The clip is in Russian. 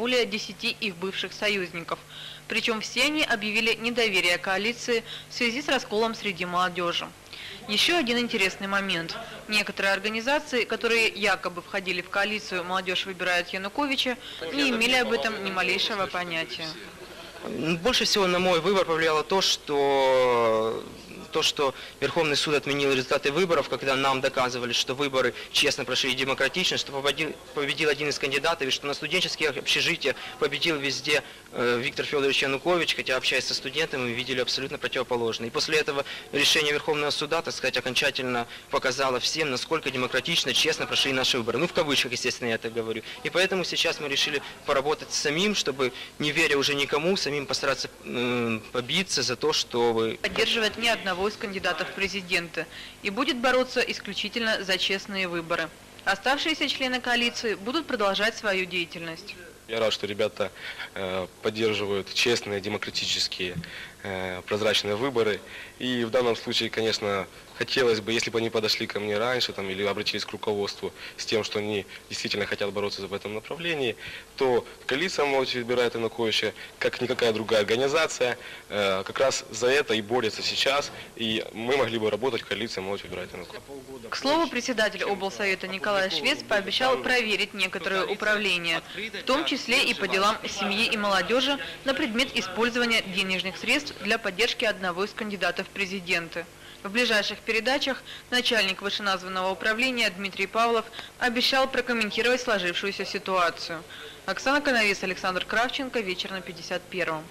более 10 их бывших союзников. Причем все они объявили недоверие коалиции в связи с расколом среди молодежи. Еще один интересный момент. Некоторые организации, которые якобы входили в коалицию «Молодежь выбирает Януковича», не имели об этом ни малейшего понятия. Больше всего на мой выбор повлияло то, что то, что Верховный суд отменил результаты выборов, когда нам доказывали, что выборы честно прошли и демократично, что победил, победил один из кандидатов, и что на студенческих общежитиях победил везде э, Виктор Федорович Янукович, хотя общаясь со студентами, мы видели абсолютно противоположное. И после этого решение Верховного суда, так сказать, окончательно показало всем, насколько демократично, честно прошли наши выборы. Ну, в кавычках, естественно, я это говорю. И поэтому сейчас мы решили поработать самим, чтобы, не веря уже никому, самим постараться э, побиться за то, чтобы Поддерживает ни одного из кандидатов в президенты и будет бороться исключительно за честные выборы. Оставшиеся члены коалиции будут продолжать свою деятельность. Я рад, что ребята э, поддерживают честные, демократические, прозрачные выборы. И в данном случае, конечно, хотелось бы, если бы они подошли ко мне раньше там, или обратились к руководству с тем, что они действительно хотят бороться в этом направлении, то коалиция «Молодежь выбирает Януковича», как никакая другая организация, э, как раз за это и борется сейчас. И мы могли бы работать коалиция «Молодежь выбирает Януковича». К слову, председатель облсовета Николай Швец пообещал проверить некоторые управления, в том числе и по делам семьи и молодежи на предмет использования денежных средств для поддержки одного из кандидатов в президенты. В ближайших передачах начальник вышеназванного управления Дмитрий Павлов обещал прокомментировать сложившуюся ситуацию. Оксана Коновес, Александр Кравченко, вечер на 51-м.